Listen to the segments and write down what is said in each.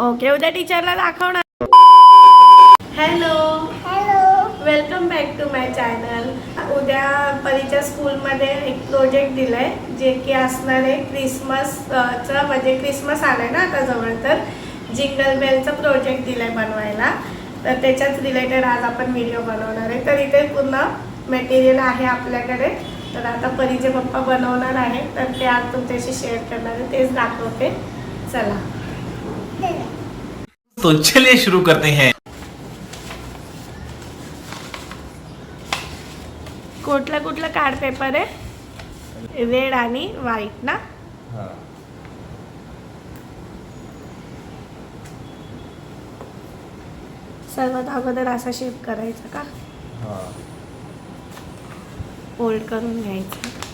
Okay उद्या टीचरला दाखवणार. Hello hello welcome back to my channel उद्या परीच्या स्कूलमध्ये एक प्रोजेक्ट दिलाय जे की असणार आहे क्रिसमसचं म्हणजे क्रिसमस आलाय ना आता जवळ तर. जिंगल बेलचा प्रोजेक्ट दिलाय बनवायला. तर त्याच्याच रिलेटेड आज आपण व्हिडिओ बनवणार आहे. तर इथे पूर्ण मटेरियल आहे आपल्याकडे. तर आता परीचे पप्पा बनवणार आहे. तर ते आज तुमच्याशी शेअर करणार आहे. तेच दाखवते. चला. तो चलिए शुरू करते हैं। कुठला कुठला कार्ड पेपर आहे? रेड आणि व्हाईट ना? सर्वात अगोदर असा शेप करायचा का? फोल्ड करून घ्यायचा.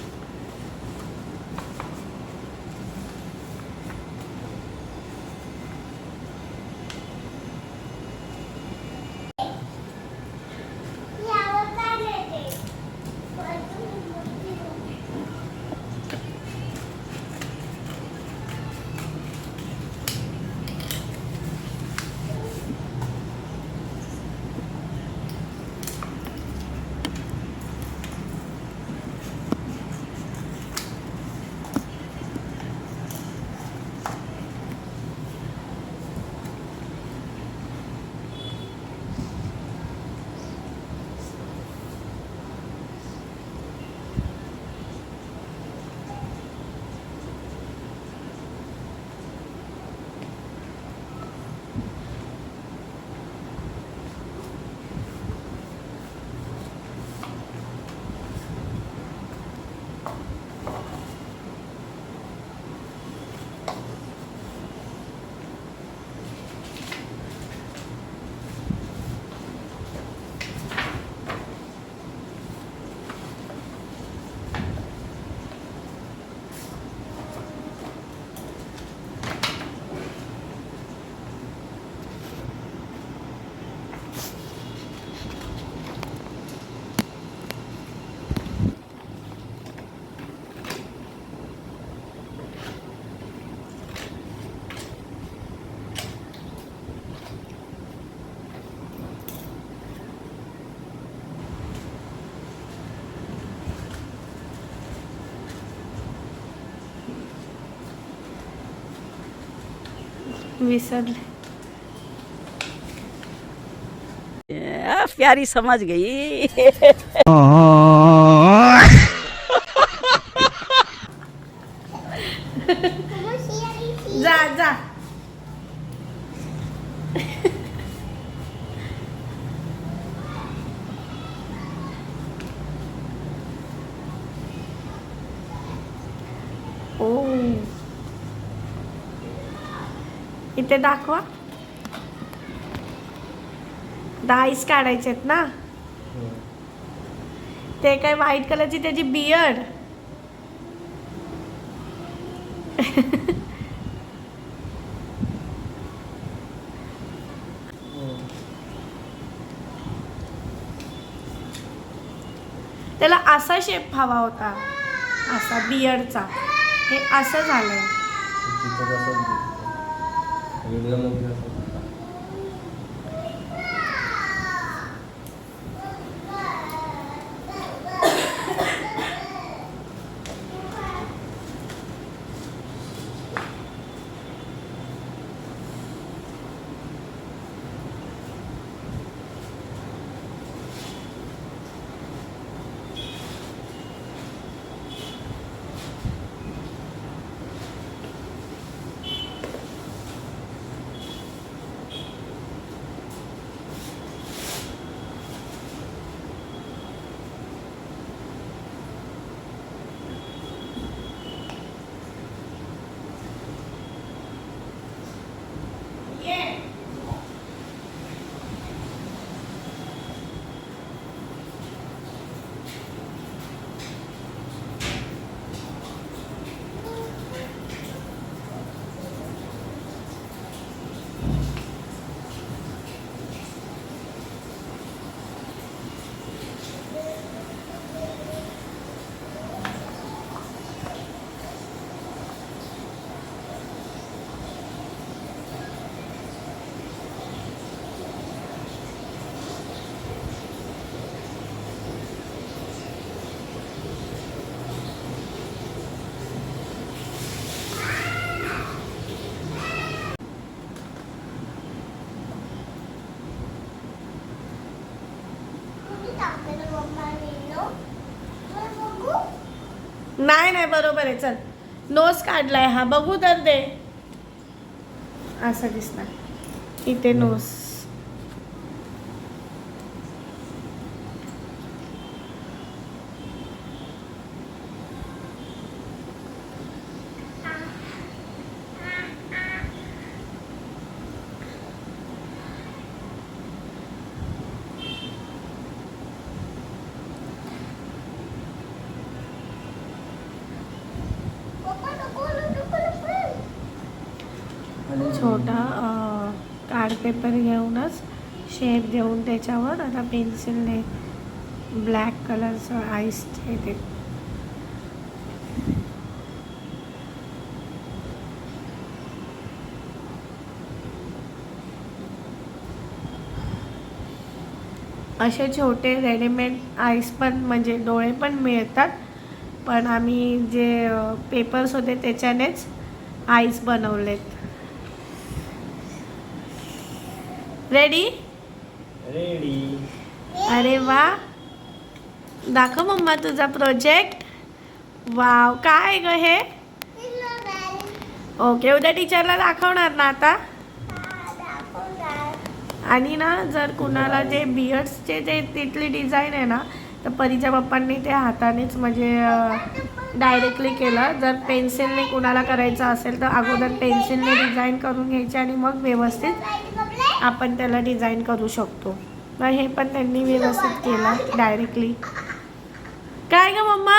विसरले. प्यारी समझ गई. जा जा. इथे दाखवा. दहाच काढायचे आहेत ना? ते काय व्हाईट कलरची त्याची बियर्ड त्याला असा शेप हवा होता. असा बियर्डचा हे असं झालंय. Ayudémonos, नाही नाही बरोबर आहे. चल. नोज काढलाय हा. बघू तर दे. असं दिसणार. इथे नोज छोटा कार्ड पेपर घेऊनच शेप देऊन त्याच्यावर आता पेन्सिलने ब्लॅक कलरचं आईस ते असे छोटे रेडीमेड आईस पण म्हणजे डोळे पण मिळतात पण आम्ही जे पेपर्स होते त्याच्यानेच आईस बनवलेत. रेडी रेडी अरे वा. दाखव मम्मा तुझा प्रोजेक्ट वाव काय ग हे? ओके उद्या टीचरला दाखवणार ना आता? हा आणि ना जर कुणाला जे बियर्ड्सचे जे तिथली डिझाईन आहे ना तर परीच्या पप्पांनी ते हातानेच म्हणजे डायरेक्टली केलं. जर पेन्सिलने कुणाला करायचं असेल तर अगोदर पेन्सिलने डिझाईन करून घ्यायचे आणि मग व्यवस्थित आपण त्याला डिझाईन करू शकतो. मग हे पण त्यांनी व्यवस्थित केलं डायरेक्टली काय ग मम्मा?